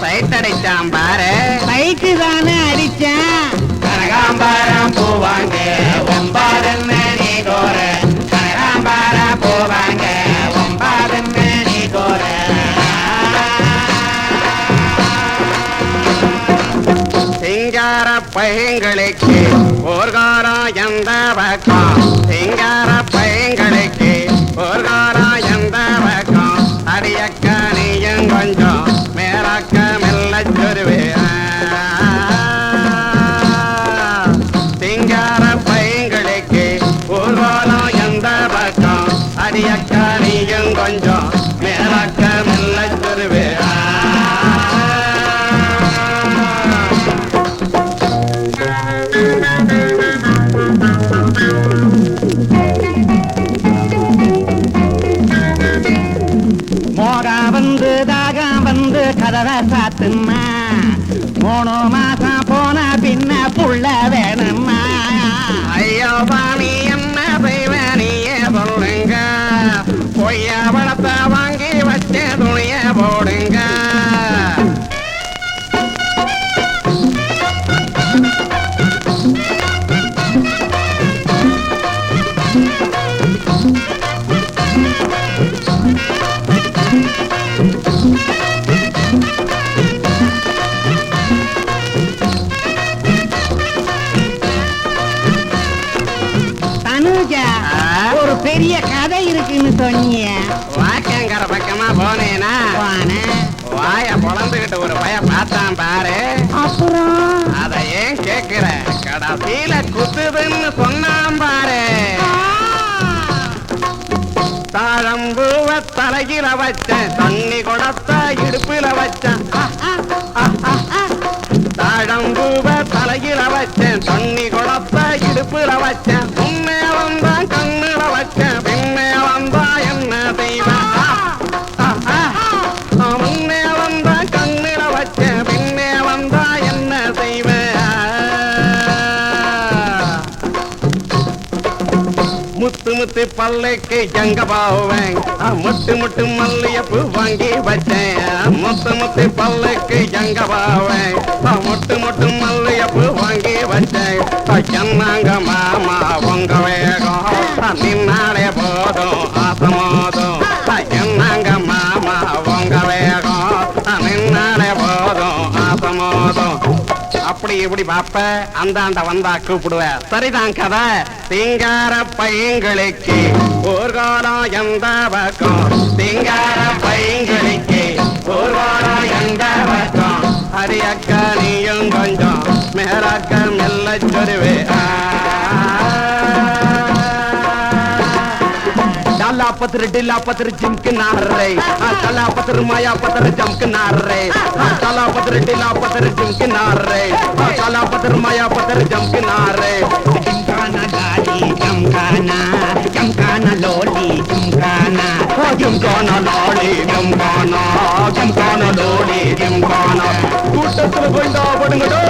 Side அடிச்சான் பாரு. Bike தானே அடிச்சேன். கனகாம்பரம் பூவாங்க வம்பாருன்னு நீ கோரு கனகாம்பரம் பூவாங்க நீ கோரு சிங்கார பையங்களுக்கு போர்காரம் எந்த பக்கம்? சிங்கார சிங்கார பையங்களுக்கு போர்காலம் எந்த பக்கம்? அடியக்க நீயும் கொஞ்சம் மேலக்க மெல்ல சொருவே மோகா வந்து தாகம் வந்து கதவை சாத்துமா மூணு மாசம் போன பின்ன புள்ள வேணும்மா. ஐயோ பாணி என்ன செய்வனியே சொல்லுங்க பொய்யா பெரிய கதை இருக்குன்னு சொன்னீங்க வாக்கங்கிற பக்கமா போனேனா? போனேன். வாய பொழந்துகிட்டு ஒரு பய பார்த்தான் பாரு. அப்புறம் அத ஏன் கேக்குற? கடைசியில குத்துதுன்னு சொன்னான் பாரு. தாழம்பூவ தலையில வச்ச தண்ணி குடத்த இடுப்புல வச்சேன். தாழம்பூவ தலையில வச்சேன் தண்ணி குடத்த முத்து முத்து பல்லைக்கு எங்க போவேன் ஆ, முட்டு முட்டு மல்லியப்பூ வாங்கி வச்சேன். முத்து முத்து பல்லைக்கு எங்க போவேன் முட்டு முட்டு மல்லியப்பூ வாங்கி வச்சேன். ஆ, என்னங்க மாமா உங்க அப்படி இப்படி பாப்ப அந்தாண்ட வந்தா கூப்பிடுவ சரிதான் கதை சிங்கார பையங்களுக்கு ஊர்காலம் எந்த பக்கம் சிங்கார பையங்களுக்கு ஊர்காலம் எந்த பக்கம் ஹரியக்க நீயும் கொஞ்சம் மேலக்க மெல்ல சொருவே डाला पत्र डिला पत्र जिमक नारे डाला पत्र माया पत्र जमक नारे डाला पत्र डिला पत्र जिमक नारे पत्थर माया पत्थर जम किनारे चमकाना लाली चमकाना चमकाना लोली चमकाना चमकाना लाली चमकाना चमकाना लोली चमकाना கூட்டத்துல போய் தாபடுங்கடா